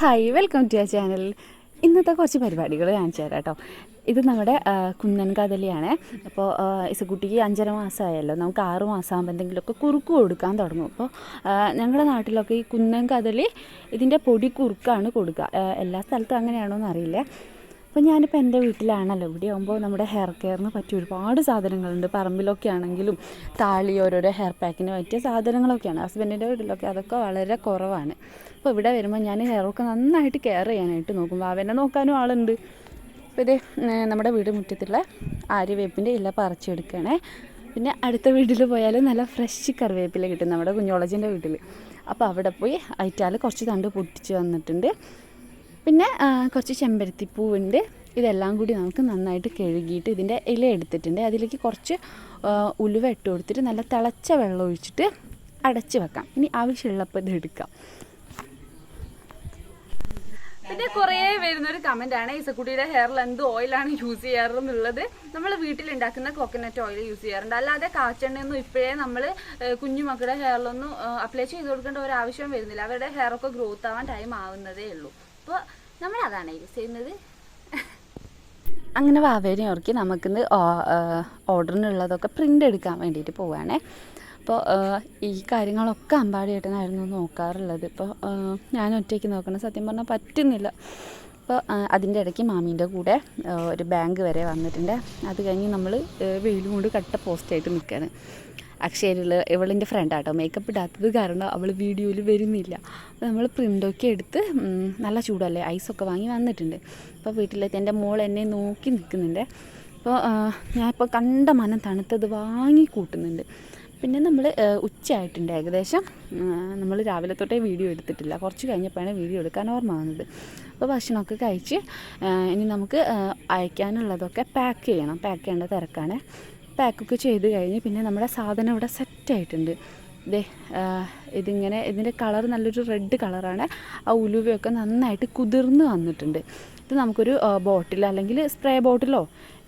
Hi welcome to ആ channel. ഇന്നത്തെ കുറച്ച് പരിപാടികൾ കാണിച്ചു തരാം കേട്ടോ. ഇത് നമ്മുടെ കുന്നൻ കഥലിയാണ് അപ്പോൾ ഇസക്കുട്ടിക്ക് അഞ്ചര മാസമായല്ലോ. നമുക്ക് ആറ് മാസമാകുമ്പോൾ എന്തെങ്കിലുമൊക്കെ കുറുക്ക് കൊടുക്കാൻ തുടങ്ങും. അപ്പോൾ ഞങ്ങളുടെ നാട്ടിലൊക്കെ ഈ കുന്നൻ കഥലി ഇതിന്റെ പൊടി കുറുക്കാണ് കൊടുക്കുക. എല്ലാ സ്ഥലത്തും അങ്ങനെയാണോ എന്നറിയില്ല അപ്പോൾ ഞാനിപ്പോൾ എന്റെ വീട്ടിലാണല്ലോ. ഇവിടെ ആകുമ്പോൾ നമ്മുടെ ഹെയർ കെയറിന് പറ്റിയ ഒരുപാട് സാധനങ്ങളുണ്ട്. പറമ്പിലൊക്കെ ആണെങ്കിലും താളി ഓരോരോ ഹെയർ പാക്കിന് പറ്റിയ സാധനങ്ങളൊക്കെയാണ്. ഹസ്ബൻഡിന്റെ വീട്ടിലൊക്കെ അതൊക്കെ വളരെ കുറവാണ്. അപ്പോൾ ഇവിടെ വരുമ്പോൾ ഞാൻ ഹെയറൊക്കെ നന്നായിട്ട് കെയർ ചെയ്യാനായിട്ട് നോക്കും. അവനെ നോക്കാനും ആളുണ്ട്. അപ്പോൾ ഇത് നമ്മുടെ വീട് മുറ്റത്തുള്ള ആര്യവേപ്പിന്റെ ഇല പറിച്ചെടുക്കണേ. പിന്നെ അടുത്ത വീട്ടിൽ പോയാൽ നല്ല ഫ്രഷ് കറിവേപ്പില കിട്ടും നമ്മുടെ കുഞ്ഞോളജിന്റെ വീട്ടിൽ അപ്പോൾ അവിടെ പോയി അയറ്റാൽ കുറച്ച് തണ്ട് പൊട്ടിച്ച് വന്നിട്ടുണ്ട്. പിന്നെ കുറച്ച് ചെമ്പരത്തിപ്പൂവുണ്ട്. ഇതെല്ലാം കൂടി നമുക്ക് നന്നായിട്ട് കഴുകിയിട്ട് ഇതിന്റെ ഇല എടുത്തിട്ടുണ്ട്. അതിലേക്ക് കുറച്ച് ഉലുവ ഇട്ട് കൊടുത്തിട്ട് നല്ല തിളച്ച വെള്ളം ഒഴിച്ചിട്ട് അടച്ച് വെക്കാം. ഇനി ആവശ്യമുള്ളപ്പോൾ ഇത് എടുക്കാം. പിന്നെ കുറേ വരുന്ന ഒരു കമന്റ് ആണ് ഇസക്കുട്ടിയുടെ ഹെയറിൽ എന്ത് ഓയിലാണ് യൂസ് ചെയ്യാറ് എന്നുള്ളത് നമ്മൾ വീട്ടിലുണ്ടാക്കുന്ന കോക്കനട്ട് ഓയിൽ യൂസ് ചെയ്യാറുണ്ട്. അല്ലാതെ കാച്ചെണ്ണയൊന്നും ഇപ്പോഴേ നമ്മൾ കുഞ്ഞുമക്കളുടെ ഹെയറിലൊന്നും അപ്ലൈ ചെയ്ത് കൊടുക്കേണ്ട ഒരു ആവശ്യം വരുന്നില്ല. അവരുടെ ഹെയറൊക്കെ ഗ്രോത്ത് ആവാൻ ടൈം ആവുന്നതേ ഉള്ളൂ. അപ്പോൾ നമ്മൾ അതാണ് യൂസ് ചെയ്യുന്നത്. അങ്ങനെ വാവേരി ഓർക്കി നമുക്കിന്ന് ഓർഡറിനുള്ളതൊക്കെ പ്രിന്റ് എടുക്കാൻ വേണ്ടിയിട്ട് പോവുകയാണേ അപ്പോൾ ഈ കാര്യങ്ങളൊക്കെ അമ്പാടിയേട്ടനായിരുന്നു നോക്കാറുള്ളത്. ഇപ്പോൾ ഞാൻ ഒറ്റയ്ക്ക് നോക്കണം. സത്യം പറഞ്ഞാൽ പറ്റുന്നില്ല. അപ്പോൾ അതിന്റെ ഇടയ്ക്ക് മാമീന്റെ കൂടെ ഒരു ബാങ്ക് വരെ വന്നിട്ടുണ്ട്. അത് കഴിഞ്ഞ് നമ്മൾ വെയിൽ കൊണ്ട് കട്ട പോസ്റ്റായിട്ട് നിൽക്കുകയാണ് അക്ഷയയിലുള്ള ഇവളിന്റെ ഫ്രണ്ടാട്ടോ മേക്കപ്പ് ഇടാത്തത് കാരണം അവൾ വീഡിയോയിൽ വരുന്നില്ല. അപ്പോൾ നമ്മൾ പ്രിന്റൊക്കെ എടുത്ത് നല്ല ചൂടല്ലേ? ഐസൊക്കെ വാങ്ങി വന്നിട്ടുണ്ട്. അപ്പോൾ വീട്ടിലെത്തി. എന്റെ മോൾ എന്നെ നോക്കി നിൽക്കുന്നുണ്ട് അപ്പോൾ ഞാനിപ്പോൾ കണ്ട മനം തണുത്തത് വാങ്ങി കൂട്ടുന്നുണ്ട്. പിന്നെ നമ്മൾ ഉച്ചയായിട്ടുണ്ട് ഏകദേശം. നമ്മൾ രാവിലെ തൊട്ടേ വീഡിയോ എടുത്തിട്ടില്ല. കുറച്ച് കഴിഞ്ഞപ്പോഴാണ് വീഡിയോ എടുക്കാൻ ഓർമ്മ വന്നത്. അപ്പോൾ ഭക്ഷണമൊക്കെ കഴിച്ച് ഇനി നമുക്ക് അയക്കാനുള്ളതൊക്കെ പാക്ക് ചെയ്യണം. പാക്ക് ചെയ്യേണ്ട തിരക്കാണ്. പാക്കൊക്കെ ചെയ്ത് കഴിഞ്ഞ് പിന്നെ നമ്മുടെ സാധനം ഇവിടെ സെറ്റായിട്ടുണ്ട് ദേ ഇതിങ്ങനെ ഇതിന്റെ കളർ നല്ലൊരു റെഡ് കളറാണ് ആ ഉലുവയൊക്കെ നന്നായിട്ട് കുതിർന്ന് വന്നിട്ടുണ്ട്. ഇത് നമുക്കൊരു ബോട്ടിൽ അല്ലെങ്കിൽ സ്പ്രേ ബോട്ടിലോ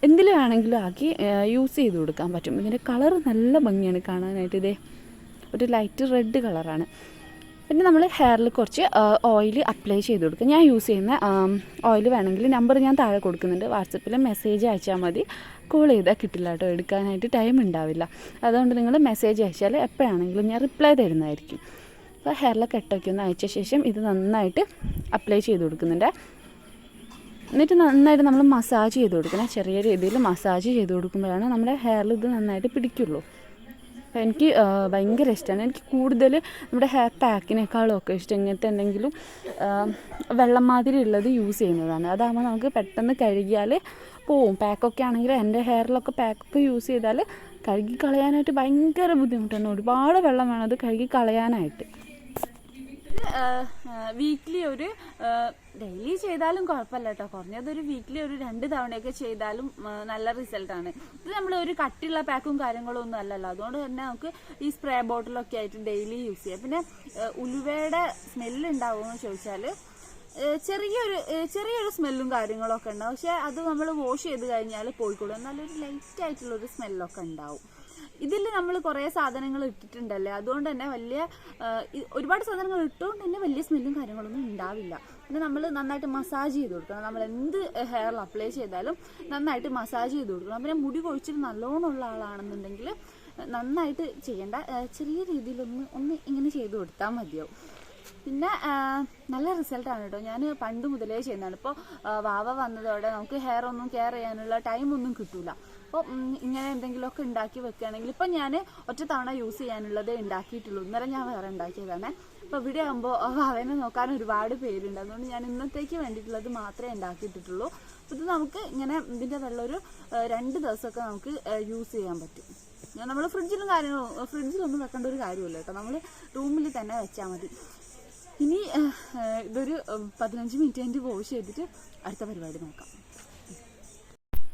എന്തിൽ വേണമെങ്കിലും ആക്കി യൂസ് ചെയ്ത് കൊടുക്കാൻ പറ്റും. ഇതിന്റെ കളർ നല്ല ഭംഗിയാണ് കാണാനായിട്ട്. ഇതേ ഒരു ലൈറ്റ് റെഡ് കളറാണ് പിന്നെ നമ്മൾ ഹെയറിൽ കുറച്ച് ഓയിൽ അപ്ലൈ ചെയ്ത് കൊടുക്കുക. ഞാൻ യൂസ് ചെയ്യുന്ന ഓയിൽ വേണമെങ്കിൽ നമ്പർ ഞാൻ താഴെ കൊടുക്കുന്നുണ്ട്. വാട്സപ്പിൽ മെസ്സേജ് അയച്ചാൽ മതി. കോൾ ചെയ്താൽ കിട്ടില്ല കേട്ടോ. എടുക്കാനായിട്ട് ടൈം ഉണ്ടാവില്ല. അതുകൊണ്ട് നിങ്ങൾ മെസ്സേജ് അയച്ചാൽ എപ്പോഴാണെങ്കിലും ഞാൻ റിപ്ലൈ തരുന്നതായിരിക്കും. അപ്പോൾ ഹെയറിലെ കെട്ടൊക്കെ ഒന്ന് അയച്ച ശേഷം ഇത് നന്നായിട്ട് അപ്ലൈ ചെയ്ത് കൊടുക്കുന്നുണ്ട്. എന്നിട്ട് നന്നായിട്ട് നമ്മൾ മസാജ് ചെയ്ത് കൊടുക്കണം. ചെറിയ രീതിയിൽ മസാജ് ചെയ്ത് കൊടുക്കുമ്പോഴാണ് നമ്മുടെ ഹെയറിൽ ഇത് നന്നായിട്ട് പിടിക്കുള്ളൂ. എനിക്ക് ഭയങ്കര ഇഷ്ടമാണ് എനിക്ക് കൂടുതൽ നമ്മുടെ ഹെയർ പാക്കിനേക്കാളും ഒക്കെ ഇഷ്ടം ഇങ്ങനത്തെ എന്തെങ്കിലും വെള്ളം മാതിരി ഉള്ളത് യൂസ് ചെയ്യുന്നതാണ്. അതാകുമ്പോൾ നമുക്ക് പെട്ടെന്ന് കഴുകിയാൽ പോവും. പാക്കൊക്കെ ആണെങ്കിൽ എന്റെ ഹെയറിലൊക്കെ പാക്കൊക്കെ യൂസ് ചെയ്താൽ കഴുകി കളയാനായിട്ട് ഭയങ്കര ബുദ്ധിമുട്ടാണ്. ഒരുപാട് വെള്ളം വേണം അത് കഴുകി കളയാനായിട്ട് വീക്ക്ലി ഒരു ഡെയിലി ചെയ്താലും കുഴപ്പമില്ല കേട്ടോ കുറഞ്ഞത് ഒരു വീക്ക്ലി ഒരു രണ്ട് തവണയൊക്കെ ചെയ്താലും നല്ല റിസൾട്ടാണ്. ഇത് നമ്മൾ ഒരു കട്ടിയുള്ള പാക്കും കാര്യങ്ങളും ഒന്നും അല്ലല്ലോ. അതുകൊണ്ട് തന്നെ നമുക്ക് ഈ സ്പ്രേ ബോട്ടിലൊക്കെ ആയിട്ട് ഡെയിലി യൂസ് ചെയ്യാം. പിന്നെ ഉലുവയുടെ സ്മെല്ല് ഉണ്ടാവുമെന്ന് ചോദിച്ചാൽ ചെറിയൊരു ചെറിയൊരു സ്മെല്ലും കാര്യങ്ങളൊക്കെ ഉണ്ടാവും. പക്ഷെ അത് നമ്മൾ വാഷ് ചെയ്ത് കഴിഞ്ഞാൽ പോയിക്കോളും. നല്ലൊരു ലൈറ്റ് ആയിട്ടുള്ളൊരു സ്മെല്ലൊക്കെ ഉണ്ടാവും. ഇതിൽ നമ്മൾ കുറേ സാധനങ്ങൾ ഇട്ടിട്ടുണ്ടല്ലേ? അതുകൊണ്ട് തന്നെ വലിയ ഒരുപാട് സാധനങ്ങൾ ഇട്ടുകൊണ്ട് തന്നെ വലിയ സ്മെല്ലും കാര്യങ്ങളൊന്നും ഉണ്ടാവില്ല. പിന്നെ നമ്മൾ നന്നായിട്ട് മസാജ് ചെയ്ത് കൊടുക്കണം. നമ്മൾ എന്ത് ഹെയറിൽ അപ്ലൈ ചെയ്താലും നന്നായിട്ട് മസാജ് ചെയ്ത് കൊടുക്കണം. പിന്നെ മുടി കൊഴിച്ചിട്ട് നല്ലോണം ഉള്ള ആളാണെന്നുണ്ടെങ്കിൽ നന്നായിട്ട് ചെയ്യേണ്ട. ചെറിയ രീതിയിലൊന്ന് ഒന്ന് ഇങ്ങനെ ചെയ്ത് കൊടുത്താൽ മതിയാവും. പിന്നെ നല്ല റിസൾട്ടാണ് കേട്ടോ ഞാൻ പണ്ട് മുതലേ ചെയ്യുന്നതാണ്. ഇപ്പോൾ വാവ വന്നതോടെ നമുക്ക് ഹെയർ ഒന്നും കെയർ ചെയ്യാനുള്ള ടൈം ഒന്നും കിട്ടൂല. അപ്പോൾ ഇങ്ങനെ എന്തെങ്കിലുമൊക്കെ ഉണ്ടാക്കി വെക്കുകയാണെങ്കിൽ ഇപ്പം ഞാൻ ഒറ്റ തവണ യൂസ് ചെയ്യാനുള്ളത് ഉണ്ടാക്കിയിട്ടുള്ളൂ. ഇന്നലെ ഞാൻ വേറെ ഉണ്ടാക്കിയതാണ്. അപ്പോൾ ഇവിടെ ആകുമ്പോൾ അവനെ നോക്കാൻ ഒരുപാട് പേരുണ്ട്. അതുകൊണ്ട് ഞാൻ ഇന്നത്തേക്ക് വേണ്ടിയിട്ടുള്ളത് മാത്രമേ ഉണ്ടാക്കിയിട്ടുള്ളൂ. അപ്പോൾ ഇത് നമുക്ക് ഇങ്ങനെ ഇതിന്റെ വെള്ളം ഒരു രണ്ട് ദിവസമൊക്കെ നമുക്ക് യൂസ് ചെയ്യാൻ പറ്റും. നമ്മൾ ഫ്രിഡ്ജിലും കാര്യങ്ങളും ഫ്രിഡ്ജിലൊന്നും വെക്കേണ്ട ഒരു കാര്യമില്ല കേട്ടോ നമ്മൾ റൂമിൽ തന്നെ വെച്ചാൽ മതി. ഇനി ഇതൊരു പതിനഞ്ച് മിനിറ്റ് എന്റെ വാഷ് ചെയ്തിട്ട് അടുത്ത പരിപാടി നോക്കാം.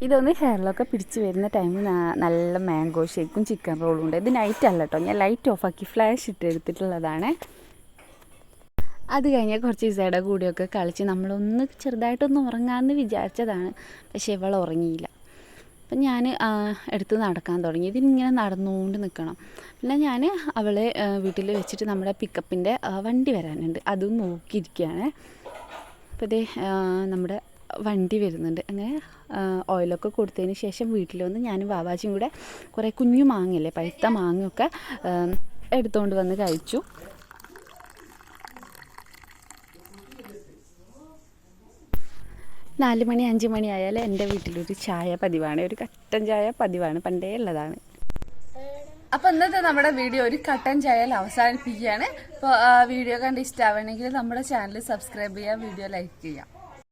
ഇതൊന്ന് ഹെയറിലൊക്കെ പിടിച്ച് വരുന്ന ടൈമിൽ നല്ല മാംഗോ ഷേക്കും ചിക്കൻ റോളും ഉണ്ട്. ഇത് നൈറ്റ് അല്ല കേട്ടോ ഞാൻ ലൈറ്റ് ഓഫാക്കി ഫ്ലാഷ് ഇട്ട് എടുത്തിട്ടുള്ളതാണ്. അത് കഴിഞ്ഞ് കുറച്ച് ദിവസയുടെ കൂടിയൊക്കെ കളിച്ച് നമ്മളൊന്ന് ചെറുതായിട്ടൊന്ന് ഉറങ്ങാമെന്ന് വിചാരിച്ചതാണ്. പക്ഷേ ഇവൾ ഉറങ്ങിയില്ല. അപ്പം ഞാൻ എടുത്ത് നടക്കാൻ തുടങ്ങി. ഇതിങ്ങനെ നടന്നുകൊണ്ട് നിൽക്കണം. പിന്നെ ഞാൻ അവളെ വീട്ടിൽ വെച്ചിട്ട് നമ്മുടെ പിക്കപ്പിന്റെ വണ്ടി വരാനുണ്ട്. അതും നോക്കിയിരിക്കുകയാണ്. അപ്പോൾ ഇതേ നമ്മുടെ വണ്ടി വരുന്നുണ്ട്. അങ്ങനെ ഓയിലൊക്കെ കൊടുത്തതിന് ശേഷം വീട്ടിൽ വന്ന് ഞാനും ബാബാജിയും കൂടെ കുറേ കുഞ്ഞു മാങ്ങയില്ലേ പഴുത്ത മാങ്ങയൊക്കെ എടുത്തുകൊണ്ട് വന്ന് കഴിച്ചു. നാല് മണി അഞ്ച് മണി ആയാൽ എന്റെ വീട്ടിലൊരു ചായ പതിവാണ്. ഒരു കട്ടൻ ചായ പതിവാണ്. പണ്ടേ ഉള്ളതാണ്. അപ്പോൾ ഇന്നത്തെ നമ്മുടെ വീഡിയോ ഒരു കട്ടൻ ചായൽ അവസാനിപ്പിക്കുകയാണ്. അപ്പോൾ വീഡിയോ കണ്ട് ഇഷ്ടമാവണമെങ്കിൽ നമ്മുടെ ചാനൽ സബ്സ്ക്രൈബ് ചെയ്യാം വീഡിയോ ലൈക്ക് ചെയ്യാം